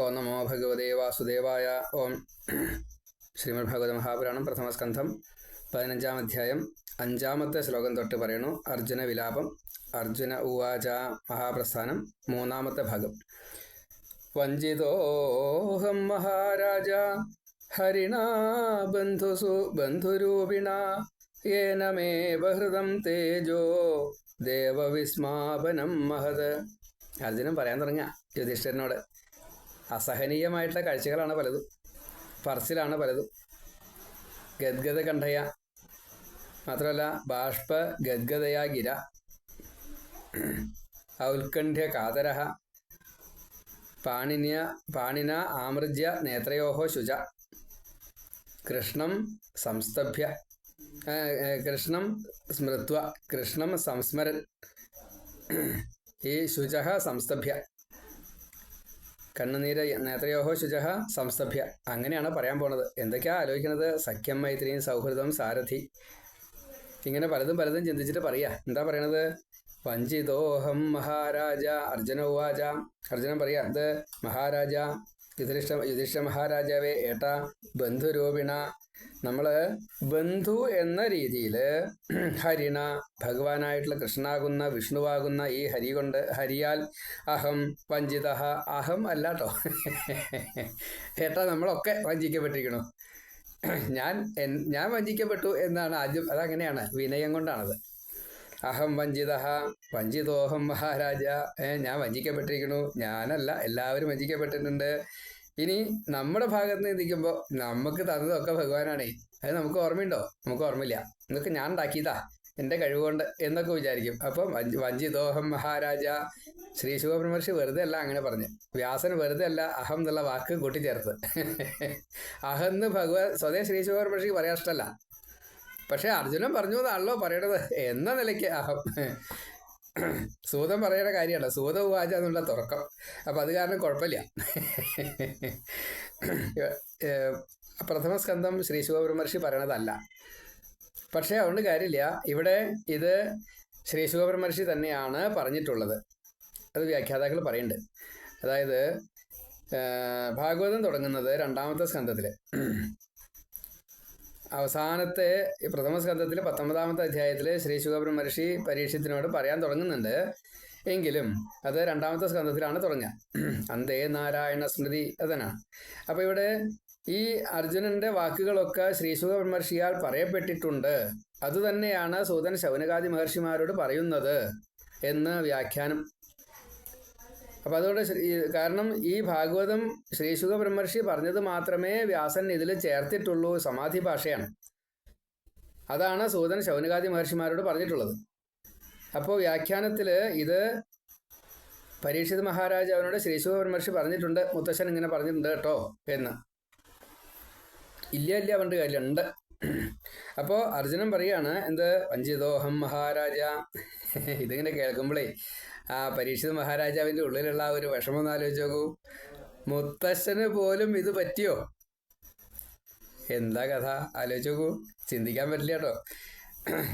ഓം നമോ ഭഗവതേ വാസുദേവായ. ഓം ശ്രീമദ് ഭഗവത മഹാപുരാണം പ്രഥമസ്കന്ധം പതിനഞ്ചാം അധ്യായം അഞ്ചാമത്തെ ശ്ലോകം തൊട്ട് പറയണു. അർജുന വിലാപം. അർജുന ഉവാച മഹാപ്രസ്ഥാനം മൂന്നാമത്തെ ഭാഗം. വഞ്ചിതോഹം മഹാരാജ ഹരിണ ബന്ധുസു ബന്ധുരൂപിണ ഏനമേ ബഹൃതം തേജോ ദേവവിസ്മാപനം മഹത്. അർജുനൻ പറയാൻ തുടങ്ങ യുധിഷ്ഠിരനോട്. അസഹനീയമായിട്ടുള്ള കാഴ്ചകളാണ് പലതും. പറച്ചിലാണ് പലതും. ഗദ്ഗത കണ്ഠയ മാത്രമല്ല ബാഷ്പ ഗദ്ഗതയാ ഗിര ഔത്കണ്ഠ്യ കാതര പാണിന്യ പാണിന ആമൃജ്യ നേത്രയോഹോ ശുച കൃഷ്ണം സംസ്തഭ്യ കൃഷ്ണം സ്മൃത്വ കൃഷ്ണം സംസ്മരൻ ഈ ശുച സംസ്തഭ്യ. കണ്ണുനീര് നേത്രയോഹോ ശുചഹ സംസ്തഭ്യ. അങ്ങനെയാണ് പറയാൻ പോണത്. എന്തൊക്കെയാ ആലോചിക്കുന്നത് സഖ്യം മൈത്രിയും സൗഹൃദം സാരഥി. ഇങ്ങനെ പലതും പലതും ചിന്തിച്ചിട്ട് പറയാ. എന്താ പറയണത്? വഞ്ചിതോഹം മഹാരാജ. അർജുന ഉവാച. അർജുനൻ പറയാ എന്ത്? മഹാരാജ യുധിഷ്ഠ യുധിഷ്ഠ മഹാരാജാവേ ഏട്ടാ ബന്ധുരൂപിണ നമ്മൾ ബന്ധു എന്ന രീതിയിൽ ഹരിണ ഭഗവാനായിട്ടുള്ള കൃഷ്ണാകുന്ന വിഷ്ണുവാകുന്ന ഈ ഹരി കൊണ്ട് ഹരിയാൽ അഹം വഞ്ചിത അഹം അല്ലാട്ടോ. ഏട്ടാ നമ്മളൊക്കെ വഞ്ചിക്കപ്പെട്ടിരിക്കണു ഞാൻ ഞാൻ വഞ്ചിക്കപ്പെട്ടു എന്നാണ് ആദ്യം അതങ്ങനെയാണ് വിനയം കൊണ്ടാണത്. അഹം വഞ്ചിത വഞ്ചിതോഹം മഹാരാജ. ഞാൻ വഞ്ചിക്കപ്പെട്ടിരിക്കുന്നു. ഞാനല്ല എല്ലാവരും വഞ്ചിക്കപ്പെട്ടിട്ടുണ്ട്. ഇനി നമ്മുടെ ഭാഗത്ത് നിന്ന് നിൽക്കുമ്പോൾ നമുക്ക് തന്നതൊക്കെ ഭഗവാനാണേ. അത് നമുക്ക് ഓർമ്മയുണ്ടോ? നമുക്ക് ഓർമ്മയില്ല. ഇതൊക്കെ ഞാൻ ഉണ്ടാക്കിയതാ. എന്റെ കഴിവുകൊണ്ട് എന്നൊക്കെ വിചാരിക്കും. അപ്പം വഞ്ചിതോഹം മഹാരാജ. ശ്രീ ശിവബ്രഹ്മർഷി വെറുതെ അല്ല അങ്ങനെ പറഞ്ഞു. വ്യാസൻ വെറുതെ അല്ല അഹം എന്നുള്ള വാക്ക് കൂട്ടിച്ചേർത്ത്. അഹം എന്ന് ഭഗവാൻ സ്വതേ ശ്രീ ശിവബ്രഹ്മർഷി പറയാൻ ഇഷ്ടമല്ല. പക്ഷെ അർജുനൻ പറഞ്ഞു എന്നാണല്ലോ പറയണത്. എന്ന നിലയ്ക്ക് സൂതൻ പറയേണ്ട കാര്യമല്ല. സൂത ഉവാച എന്നുള്ള തുറക്കം അപ്പം അത് കാരണം കുഴപ്പമില്ല. പ്രഥമ സ്കന്ധം ശ്രീ ശിവബ്രഹ്മർഷി പറയണതല്ല. പക്ഷേ അതുകൊണ്ട് കാര്യമില്ല. ഇവിടെ ഇത് ശ്രീ ശിവബ്രഹ്മർഷി തന്നെയാണ് പറഞ്ഞിട്ടുള്ളത്. അത് വ്യാഖ്യാതാക്കൾ പറയുന്നുണ്ട്. അതായത് ഭാഗവതം തുടങ്ങുന്നത് രണ്ടാമത്തെ സ്കന്ധത്തിൽ അവസാനത്തെ പ്രഥമ സ്കന്ധത്തിൽ പത്തൊമ്പതാമത്തെ അധ്യായത്തിൽ ശ്രീ ശുഖബ്രഹ്മർഷി പരീക്ഷത്തിനോട് പറയാൻ തുടങ്ങുന്നുണ്ട്. എങ്കിലും അത് രണ്ടാമത്തെ സ്കന്ധത്തിലാണ് തുടങ്ങുക. അന്തേ നാരായണ സ്മൃതി അതനാണ് അപ്പോൾ ഇവിടെ ഈ അർജുനന്റെ വാക്കുകളൊക്കെ ശ്രീ ശുഖബ്രഹ്മർഷിയാൽ പറയപ്പെട്ടിട്ടുണ്ട്. അതുതന്നെയാണ് സൂതൻ ശൗനകാദി മഹർഷിമാരോട് പറയുന്നത് എന്ന് വ്യാഖ്യാനം അപ്പൊ അതുകൊണ്ട് കാരണം ഈ ഭാഗവതം ശ്രീശുഖ ബ്രഹ്മർഷി പറഞ്ഞത് മാത്രമേ വ്യാസൻ ഇതിൽ ചേർത്തിട്ടുള്ളൂ സമാധി ഭാഷയാണ്. അതാണ് സൂതൻ ശൗനകാദി മഹർഷിമാരോട് പറഞ്ഞിട്ടുള്ളത്. അപ്പോൾ വ്യാഖ്യാനത്തിൽ ഇത് പരീക്ഷിത് മഹാരാജ് അവനോട് ശ്രീശുഖ ബ്രഹ്മർഷി പറഞ്ഞിട്ടുണ്ട്. മുത്തശ്ശൻ ഇങ്ങനെ പറഞ്ഞിട്ടുണ്ട് കേട്ടോ എന്ന്. ഇല്ല ഇല്ല പണ്ട് കാര്യമുണ്ട് അപ്പോൾ അർജുനൻ പറയാണ് എന്ത്? വഞ്ചിതോഹം മഹാരാജ. ഇതിങ്ങനെ കേൾക്കുമ്പോഴേ ആ പരീക്ഷിത മഹാരാജാവിന്റെ ഉള്ളിലുള്ള ആ ഒരു വിഷമം ഒന്ന് മുത്തശ്ശന് പോലും ഇത് പറ്റിയോ? എന്താ കഥ? ആലോചിച്ച് ചിന്തിക്കാൻ പറ്റില്ല കേട്ടോ.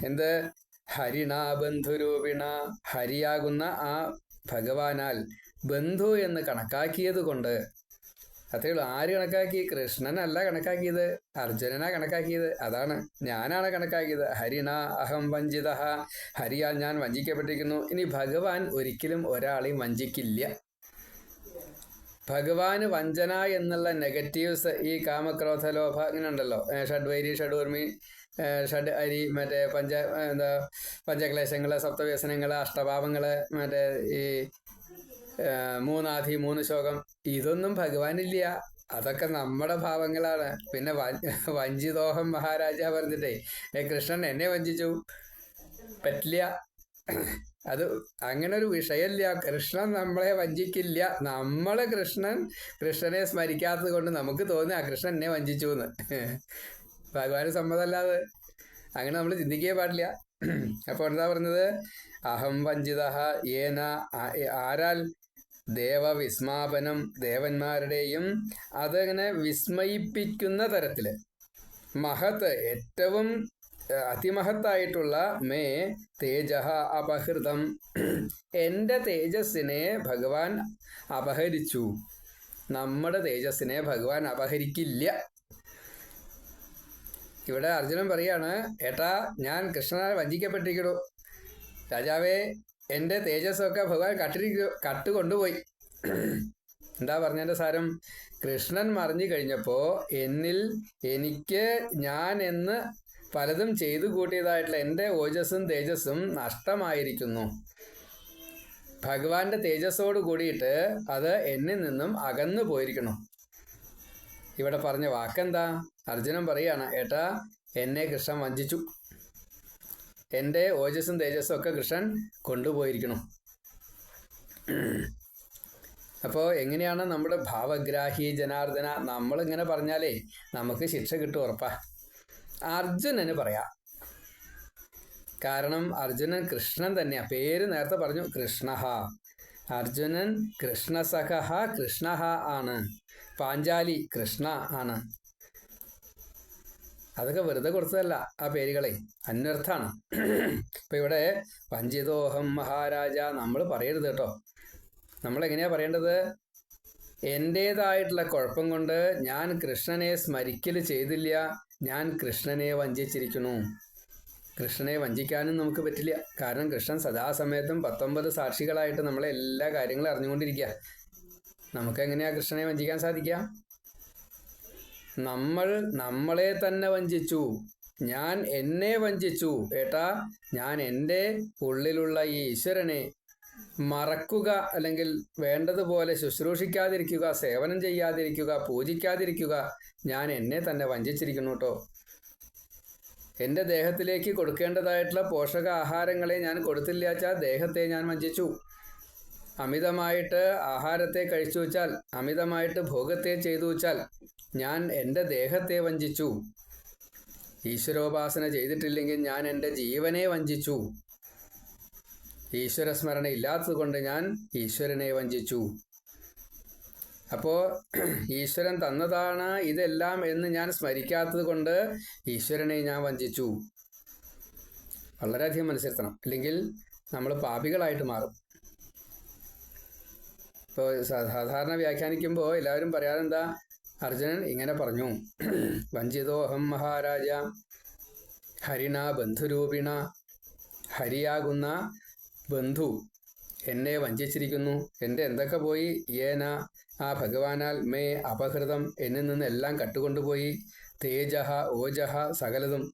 എന്ത്? ഹരിണ ബന്ധുരൂപിണ ഹരിയാകുന്ന ആ ഭഗവാനാൽ ബന്ധു എന്ന് കണക്കാക്കിയത് കൊണ്ട് അത്രേ ഉള്ളൂ. ആര് കണക്കാക്കി? കൃഷ്ണനല്ല കണക്കാക്കിയത്. അർജുനനാ കണക്കാക്കിയത്. അതാണ്. ഞാനാണ് കണക്കാക്കിയത്. ഹരിണ അഹം വഞ്ചിത. ഹരിയാൽ ഞാൻ വഞ്ചിക്കപ്പെട്ടിരിക്കുന്നു. ഇനി ഭഗവാൻ ഒരിക്കലും ഒരാളെയും വഞ്ചിക്കില്ല. ഭഗവാന് വഞ്ചന എന്നുള്ള നെഗറ്റീവ്സ് ഈ കാമക്രോധ ലോഭ ഇങ്ങനെ ഉണ്ടല്ലോ ഷഡ്വൈരി ഷഡൂർമി ഷഡ് അരി മറ്റേ പഞ്ച എന്താ പഞ്ചക്ലേശങ്ങൾ സപ്തവ്യസനങ്ങൾ അഷ്ടഭാവങ്ങൾ മറ്റേ ഈ മൂന്നാധി മൂന്ന് ശോകം. ഇതൊന്നും ഭഗവാനില്ല. അതൊക്കെ നമ്മുടെ ഭാവങ്ങളാണ്. പിന്നെ വഞ്ചിദോഹം മഹാരാജ പറഞ്ഞിട്ടേ കൃഷ്ണൻ എന്നെ വഞ്ചിച്ചു. പറ്റില്ല. അത് അങ്ങനെ ഒരു വിഷയമില്ല കൃഷ്ണൻ നമ്മളെ വഞ്ചിക്കില്ല. നമ്മളെ കൃഷ്ണൻ കൃഷ്ണനെ സ്മരിക്കാത്തത് കൊണ്ട് നമുക്ക് തോന്നി ആ കൃഷ്ണൻ എന്നെ വഞ്ചിച്ചു എന്ന് ഭഗവാന് സമ്മതമല്ലാതെ. അങ്ങനെ നമ്മൾ ചിന്തിക്കേ പാടില്ല. അപ്പോൾ എന്താ പറഞ്ഞത് അഹം വഞ്ചിത ഏന ആരാൽ ദേവ വിസ്മാപനം ദേവന്മാരുടെയും അതങ്ങനെ വിസ്മയിപ്പിക്കുന്ന തരത്തിൽ മഹത്ത് ഏറ്റവും അതിമഹത്തായിട്ടുള്ള മേ തേജ അപഹൃതം. എന്റെ തേജസ്സിനെ ഭഗവാൻ അപഹരിച്ചു. നമ്മുടെ തേജസ്സിനെ ഭഗവാൻ അപഹരിക്കില്ല. ഇവിടെ അർജുനൻ പറയാണ് ഏട്ടാ ഞാൻ കൃഷ്ണനാൽ വഞ്ചിക്കപ്പെട്ടിരിക്കണു രാജാവേ എന്റെ തേജസ്സൊക്കെ ഭഗവാൻ കട്ടിരിക്കും കട്ട് കൊണ്ടുപോയി എന്താ പറഞ്ഞതിന്റെ സാരം? കൃഷ്ണൻ മറിഞ്ഞു കഴിഞ്ഞപ്പോൾ എന്നിൽ എനിക്ക് ഞാൻ എന്ന് പലതും ചെയ്തു കൂട്ടിയതായിട്ടുള്ള എന്റെ ഓജസ്സും തേജസ്സും നഷ്ടമായിരിക്കുന്നു. ഭഗവാന്റെ തേജസ്സോട് കൂടിയിട്ട് അത് എന്നിൽ നിന്നും അകന്നു പോയിരിക്കണം ഇവിടെ പറഞ്ഞ വാക്കെന്താ? അർജുനൻ പറയാണ് ഏട്ടാ എന്നെ കൃഷ്ണൻ വഞ്ചിച്ചു. എന്റെ ഓജസ്സും തേജസ്സും ഒക്കെ കൃഷ്ണൻ കൊണ്ടുപോയിരിക്കണം അപ്പോൾ എങ്ങനെയാണ് നമ്മുടെ ഭാവഗ്രാഹി ജനാർദ്ദന? നമ്മളിങ്ങനെ പറഞ്ഞാലേ നമുക്ക് ശിക്ഷ കിട്ടും ഉറപ്പാ. അർജുനന് പറയാം. കാരണം അർജുനൻ കൃഷ്ണൻ തന്നെയാണ് പേര് നേരത്തെ പറഞ്ഞു കൃഷ്ണ അർജുനൻ കൃഷ്ണസഖ കൃഷ്ണഹ ആണ്. പാഞ്ചാലി കൃഷ്ണ ആണ്. അതൊക്കെ വെറുതെ കൊടുത്തതല്ല. ആ പേരുകളെ അന്വർത്ഥാണ്. ഇപ്പൊ ഇവിടെ പഞ്ചിതോഹം മഹാരാജ നമ്മൾ പറയരുത് കേട്ടോ. നമ്മൾ എങ്ങനെയാ പറയേണ്ടത്? എന്റേതായിട്ടുള്ള കുഴപ്പം കൊണ്ട് ഞാൻ കൃഷ്ണനെ സ്മരിക്കൽ ചെയ്തില്ല. ഞാൻ കൃഷ്ണനെ വഞ്ചിച്ചിരിക്കുന്നു. കൃഷ്ണനെ വഞ്ചിക്കാനും നമുക്ക് പറ്റില്ല. കാരണം കൃഷ്ണൻ സദാസമയത്തും പത്തൊമ്പത് സാക്ഷികളായിട്ട് നമ്മളെ എല്ലാ കാര്യങ്ങളും അറിഞ്ഞുകൊണ്ടിരിക്കുക. നമുക്ക് എങ്ങനെയാ കൃഷ്ണനെ വഞ്ചിക്കാൻ സാധിക്കുക? നമ്മൾ നമ്മളെ തന്നെ വഞ്ചിച്ചു. ഞാൻ എന്നെ വഞ്ചിച്ചു. ഏട്ടാ ഞാൻ എന്റെ ഉള്ളിലുള്ള ഈ ഈശ്വരനെ മറക്കുക അല്ലെങ്കിൽ വേണ്ടതുപോലെ ശുശ്രൂഷിക്കാതിരിക്കുക സേവനം ചെയ്യാതിരിക്കുക പൂജിക്കാതിരിക്കുക ഞാൻ എന്നെ തന്നെ വഞ്ചിച്ചിരിക്കുന്നു കേട്ടോ. എന്റെ ദേഹത്തിലേക്ക് കൊടുക്കേണ്ടതായിട്ടുള്ള പോഷക ആഹാരങ്ങളെ ഞാൻ കൊടുത്തില്ലാച്ചാൽ ദേഹത്തെ ഞാൻ വഞ്ചിച്ചു. അമിതമായിട്ട് ആഹാരത്തെ കഴിച്ചു വച്ചാൽ അമിതമായിട്ട് ഭോഗത്തെ ചെയ്തു വച്ചാൽ ഞാൻ എന്റെ ദേഹത്തെ വഞ്ചിച്ചു. ഈശ്വരോപാസന ചെയ്തിട്ടില്ലെങ്കിൽ ഞാൻ എന്റെ ജീവനെ വഞ്ചിച്ചു. ഈശ്വരസ്മരണ ഇല്ലാത്തതുകൊണ്ട് ഞാൻ ഈശ്വരനെ വഞ്ചിച്ചു. അപ്പോൾ ഈശ്വരൻ തന്നതാണ് ഇതെല്ലാം എന്ന് ഞാൻ സ്മരിക്കാത്തത് കൊണ്ട് ഈശ്വരനെ ഞാൻ വഞ്ചിച്ചു. വളരെയധികം മനസ്സിരുത്തണം. അല്ലെങ്കിൽ നമ്മൾ പാപികളായിട്ട് മാറും. ഇപ്പോൾ സാധാരണ വ്യാഖ്യാനിക്കുമ്പോൾ എല്ലാവരും പറയാറെന്താ അർജുനൻ ഇങ്ങനെ പറഞ്ഞു വഞ്ചിതോഹം മഹാരാജ ഹരിണ ബന്ധുരൂപിണ ഹരിയാകുന്ന ബന്ധു എന്നെ വഞ്ചിച്ചിരിക്കുന്നു എന്റെ എന്തൊക്കെ പോയി ഏന ആ ഭഗവാനാൽ മേ അപഹൃതം എന്നിൽ നിന്ന് എല്ലാം കട്ടുകൊണ്ടുപോയി തേജഹ ഓജഹ സകലതും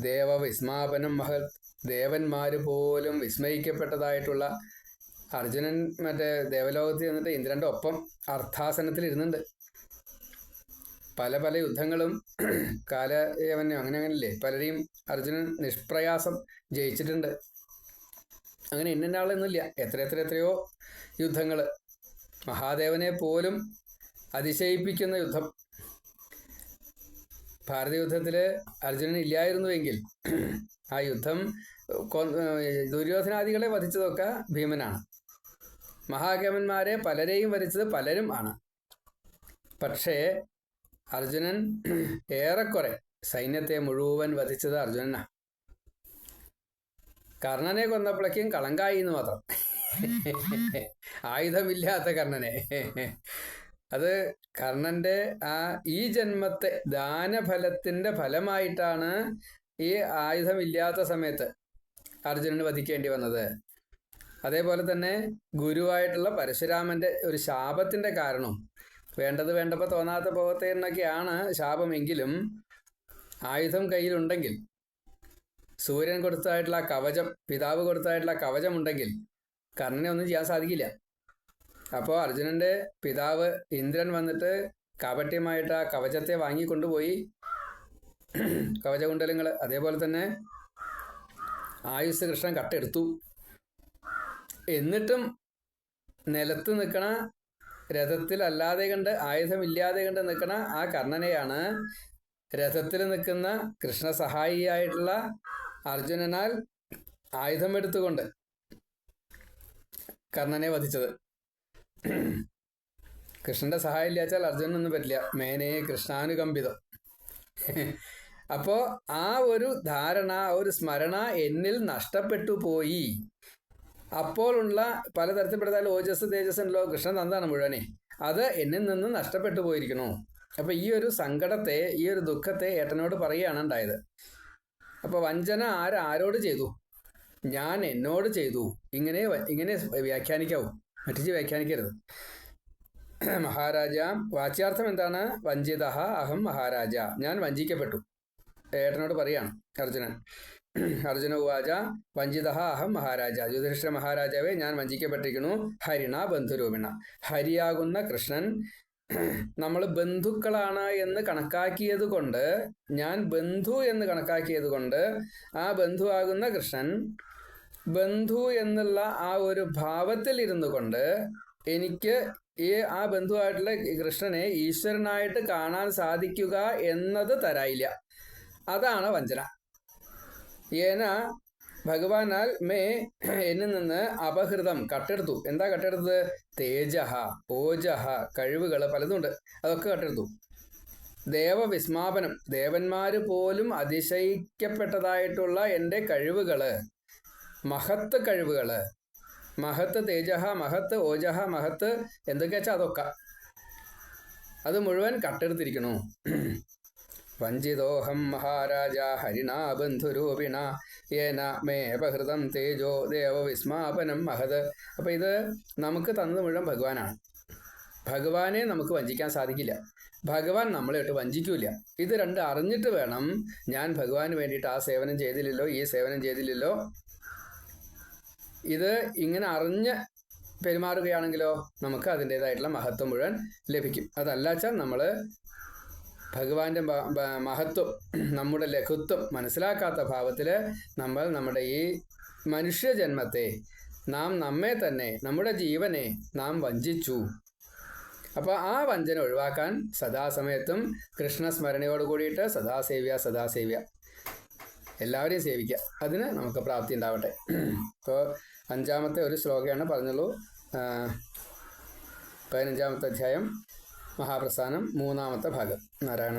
ദേവ വിസ്മാപനം മഹത് ദേവന്മാർ പോലും വിസ്മയിക്കപ്പെട്ടതായിട്ടുള്ള അർജുനൻ മറ്റേ ദേവലോകത്തിൽ നിന്നിട്ട് ഇന്ദ്രന്റെ ഒപ്പം അർത്ഥാസനത്തിൽ ഇരുന്നുണ്ട് പല പല യുദ്ധങ്ങളും കാലയവനും അങ്ങനെ അങ്ങനല്ലേ? പലരെയും അർജുനൻ നിഷ്പ്രയാസം ജയിച്ചിട്ടുണ്ട്. അങ്ങനെ ഇന്ന ആളൊന്നുമില്ല. എത്ര എത്ര എത്രയോ യുദ്ധങ്ങൾ മഹാദേവനെ പോലും അതിശയിപ്പിക്കുന്ന യുദ്ധം. ഭാരത യുദ്ധത്തിൽ അർജുനൻ ഇല്ലായിരുന്നുവെങ്കിൽ ആ യുദ്ധം ദുര്യോധനാദികളെ വധിച്ചതൊക്കെ ഭീമനാണ്. മഹാകവന്മാരെ പലരെയും വരച്ചത് പലരും ആണ്. പക്ഷേ അർജുനൻ ഏറെക്കുറെ സൈന്യത്തെ മുഴുവൻ വധിച്ചത് അർജുനനാണ് കർണനെ കൊന്നപ്പോഴേക്കും കളങ്കായി എന്ന് മാത്രം. ആയുധമില്ലാത്ത കർണനെ. അത് കർണന്റെ ആ ഈ ജന്മത്തെ ദാനഫലത്തിന്റെ ഫലമായിട്ടാണ് ഈ ആയുധമില്ലാത്ത സമയത്ത് അർജുനന് വധിക്കേണ്ടി വന്നത്. അതേപോലെ തന്നെ ഗുരുവായിട്ടുള്ള പരശുരാമന്റെ ഒരു ശാപത്തിന്റെ കാരണം. വേണ്ടത് വേണ്ടപ്പോൾ തോന്നാത്ത പോകത്തെ എന്നൊക്കെയാണ് ശാപമെങ്കിലും ആയുധം കയ്യിലുണ്ടെങ്കിൽ സൂര്യൻ കൊടുത്തതായിട്ടുള്ള കവചം പിതാവ് കൊടുത്തതായിട്ടുള്ള കവചം ഉണ്ടെങ്കിൽ കർണനെ ഒന്നും ചെയ്യാൻ സാധിക്കില്ല. അപ്പോൾ അർജുനന്റെ പിതാവ് ഇന്ദ്രൻ വന്നിട്ട് കാപട്യമായിട്ട് ആ കവചത്തെ വാങ്ങിക്കൊണ്ടുപോയി കവചകുണ്ടലങ്ങൾ അതേപോലെ തന്നെ ആയുസ് കൃഷ്ണൻ കട്ടെടുത്തു. എന്നിട്ടും നിലത്ത് നിൽക്കണ രഥത്തിൽ അല്ലാതെ കണ്ട് ആയുധമില്ലാതെ കണ്ട് നിൽക്കണ ആ കർണനെയാണ് രഥത്തിൽ നിൽക്കുന്ന കൃഷ്ണ സഹായിയായിട്ടുള്ള അർജുനനാൽ ആയുധമെടുത്തുകൊണ്ട് കർണനെ വധിച്ചത്. കൃഷ്ണന്റെ സഹായം ഇല്ലാച്ചാൽ അർജുനൊന്നും പറ്റില്ല. മേനേ കൃഷ്ണാനുകമ്പിതം. അപ്പോ ആ ഒരു ധാരണ ഒരു സ്മരണ എന്നിൽ നഷ്ടപ്പെട്ടു പോയി. അപ്പോഴുള്ള പലതരത്തിൽപ്പെടുത്താൽ ഓജസ് തേജസ് ഉണ്ടല്ലോ. കൃഷ്ണൻ തന്നാണ് മുഴുവനെ. അത് എന്നിൽ നിന്ന് നഷ്ടപ്പെട്ടു പോയിരിക്കുന്നു. അപ്പൊ ഈ ഒരു സങ്കടത്തെ ഈ ഒരു ദുഃഖത്തെ ഏട്ടനോട് പറയുകയാണ് ഉണ്ടായത്. അപ്പൊ വഞ്ചന ആരാരോട് ചെയ്തു? ഞാൻ എന്നോട് ചെയ്തു. ഇങ്ങനെ ഇങ്ങനെ വ്യാഖ്യാനിക്കാവൂ. മറ്റിച്ച് വ്യാഖ്യാനിക്കരുത്. മഹാരാജ വാച്യാർത്ഥം എന്താണ്? വഞ്ചിത അഹം മഹാരാജ. ഞാൻ വഞ്ചിക്കപ്പെട്ടു. ഏട്ടനോട് പറയാണ് അർജുനൻ. അർജുന ഉവാച വഞ്ചിത അഹം മഹാരാജ. യുധിഷ്ഠിര മഹാരാജാവെ ഞാൻ വഞ്ചിക്കപ്പെട്ടിരിക്കുന്നു. ഹരിണ ബന്ധുരൂപിണ. ഹരിയാകുന്ന കൃഷ്ണൻ നമ്മൾ ബന്ധുക്കളാണ് എന്ന് കണക്കാക്കിയത് കൊണ്ട് ഞാൻ ബന്ധു എന്ന് കണക്കാക്കിയത് കൊണ്ട് ആ ബന്ധുവാകുന്ന കൃഷ്ണൻ ബന്ധു എന്നുള്ള ആ ഒരു ഭാവത്തിൽ ഇരുന്നു കൊണ്ട് എനിക്ക് ഈ ആ ബന്ധുവായിട്ടുള്ള കൃഷ്ണനെ ഈശ്വരനായിട്ട് കാണാൻ സാധിക്കുക എന്നത് തരായില്ല. അതാണ് വഞ്ചന. ഏന ഭഗവാനാൽ മേ എന്നിൽ നിന്ന് അപഹൃതം കട്ടെടുത്തു. എന്താ കട്ടെടുത്തത്? തേജഹ ഓജഹ കഴിവുകൾ പലതുണ്ട് അതൊക്കെ കട്ടെടുത്തു. ദേവവിസ്മാപനം ദേവന്മാര് പോലും അതിശയിക്കപ്പെട്ടതായിട്ടുള്ള എന്റെ കഴിവുകൾ മഹത്ത് കഴിവുകൾ മഹത്ത് തേജഹ മഹത്ത് ഓജഹ മഹത്ത് എന്തൊക്കെയാ വെച്ചാൽ അതൊക്കെ. അത് മുഴുവൻ കട്ടെടുത്തിരിക്കണു. വഞ്ചിതോഹം മഹാരാജ ഹരിണാ ബന്ധുരൂപിണ ഏന മേ അപഹൃതം തേജോ ദേവവിസ്മാപനം മഹത്. അപ്പം ഇത് നമുക്ക് തന്നത് മുഴുവൻ ഭഗവാനാണ്. ഭഗവാനെ നമുക്ക് വഞ്ചിക്കാൻ സാധിക്കില്ല. ഭഗവാൻ നമ്മളെ ഇട്ട് വഞ്ചിക്കൂല ഇത് രണ്ട് അറിഞ്ഞിട്ട് വേണം ഞാൻ ഭഗവാന് വേണ്ടിയിട്ട് ആ സേവനം ചെയ്തില്ലല്ലോ ഈ സേവനം ചെയ്തില്ലല്ലോ. ഇത് ഇങ്ങനെ അറിഞ്ഞ് പെരുമാറുകയാണെങ്കിലോ നമുക്ക് അതിന്റെതായിട്ടുള്ള മഹത്വം മുഴുവൻ ലഭിക്കും. അതല്ലാച്ചാൽ നമ്മൾ ഭഗവാന്റെ മഹത്വം നമ്മുടെ ലഘുത്വം മനസ്സിലാക്കാത്ത ഭാവത്തിൽ നമ്മൾ നമ്മുടെ ഈ മനുഷ്യജന്മത്തെ നാം നമ്മെ തന്നെ നമ്മുടെ ജീവനെ നാം വഞ്ചിച്ചു. അപ്പോൾ ആ വഞ്ചന ഒഴിവാക്കാൻ സദാസമയത്തും കൃഷ്ണസ്മരണയോട് കൂടിയിട്ട് സദാസേവ്യ സദാസേവ്യ. എല്ലാവരെയും സേവിക്കുക അതിന് നമുക്ക് പ്രാപ്തി ഉണ്ടാവട്ടെ. ഇപ്പോൾ അഞ്ചാമത്തെ ഒരു ശ്ലോകയാണ് പറഞ്ഞുള്ളൂ. പതിനഞ്ചാമത്തെ അധ്യായം. മഹാപ്രസ്ഥാനം മൂന്നാമത്തെ ഭാഗം. നാരായണ നാരായണ